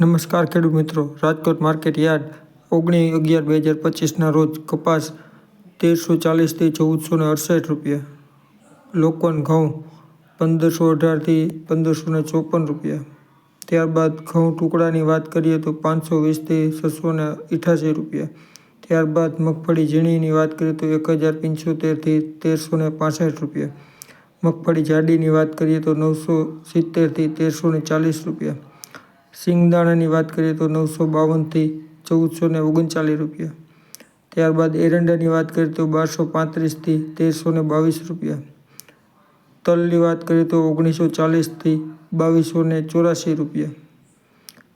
નમસ્કાર ખેડૂત મિત્રો. રાજકોટ માર્કેટ યાર્ડ ઓગણીસ અગિયાર બે હજાર પચીસના રોજ કપાસ તેરસો ચાલીસથી ચૌદસો ને અડસઠ રૂપિયા. લોકોન ઘઉં પંદરસો અઢારથી પંદરસો ને ચોપન રૂપિયા. ત્યારબાદ ઘઉં ટુકડાની વાત કરીએ તો પાંચસો વીસથી છસો ને અઠ્યાસી રૂપિયા. ત્યારબાદ મગફળી ઝીણીની વાત કરીએ તો એક હજાર પંચોતેરથી તેરસો ને પાસઠ રૂપિયા. મગફળી જાડીની વાત કરીએ તો નવસો સિત્તેરથી તેરસો ને ચાલીસ રૂપિયા. સિંગદાણાની વાત કરીએ તો નવસો બાવનથી ચૌદસો ને ઓગણચાલીસ રૂપિયા. ત્યારબાદ એરંડાની વાત કરીએ તો બારસો પાંત્રીસથી તેરસો ને બાવીસ રૂપિયા. તલની વાત કરીએ તો ઓગણીસો ચાલીસથી બાવીસો ને ચોરાસી રૂપિયા.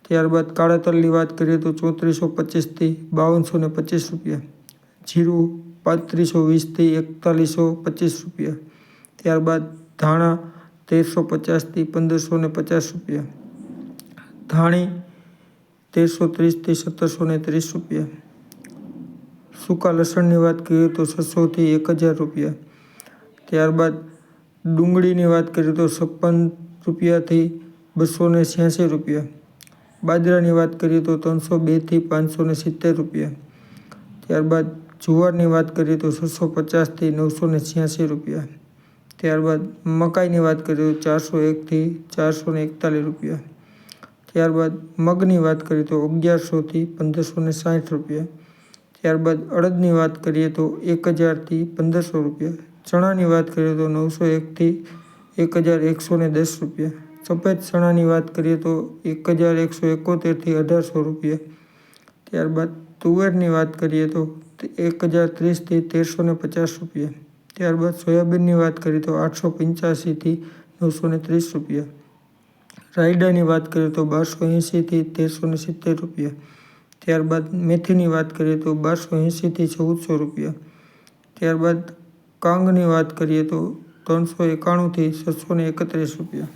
ત્યારબાદ કાળા તલની વાત કરીએ તો ચોત્રીસો પચીસથી બાવનસો ને પચીસ રૂપિયા. જીરું પાંત્રીસો વીસથી એકતાલીસો પચીસ રૂપિયા. ત્યારબાદ ધાણા તેરસો પચાસથી પંદરસો ને પચાસ રૂપિયા. ધાણી તેરસો ત્રીસથી સત્તરસો ને ત્રીસ રૂપિયા. સૂકા લસણની વાત કરીએ તો છસોથી એક હજાર રૂપિયા. ત્યારબાદ ડુંગળીની વાત કરીએ તો છપ્પન રૂપિયાથી બસો ને છ્યાસી રૂપિયા. બાજરાની વાત કરીએ તો ત્રણસો બેથી પાંચસો ને સિત્તેર રૂપિયા. ત્યારબાદ જુવારની વાત કરીએ તો છસો પચાસથી નવસો ને છ્યાસી રૂપિયા. ત્યારબાદ મકાઈની વાત કરીએ તો ચારસો એકથી ચારસો ને એકતાલીસ રૂપિયા. ત્યારબાદ મગની વાત કરીએ તો અગિયારસોથી પંદરસો ને સાઠ રૂપિયા. ત્યારબાદ અડદની વાત કરીએ તો એક હજારથી પંદરસો રૂપિયા. ચણાની વાત કરીએ તો નવસો એકથી એક હજાર એકસો ને દસ રૂપિયા. સફેદ ચણાની વાત કરીએ તો એક હજાર એકસો એકોતેરથી અઢારસો રૂપિયા. ત્યારબાદ તુવેરની વાત કરીએ તો એક હજાર ત્રીસથી તેરસો ને પચાસ રૂપિયા. ત્યારબાદ સોયાબીનની વાત કરીએ તો આઠસો પંચ્યાસીથી નવસો ને ત્રીસ રૂપિયા. રાયડાની વાત કરીએ તો બારસો એંશીથી તેરસો સિત્તેર રૂપિયા. ત્યારબાદ મેથીની વાત કરીએ તો બારસો એંશીથી ચૌદસો રૂપિયા. ત્યારબાદ કાંગની વાત કરીએ તો ત્રણસો એકાણુંથી છસો એકત્રીસ રૂપિયા.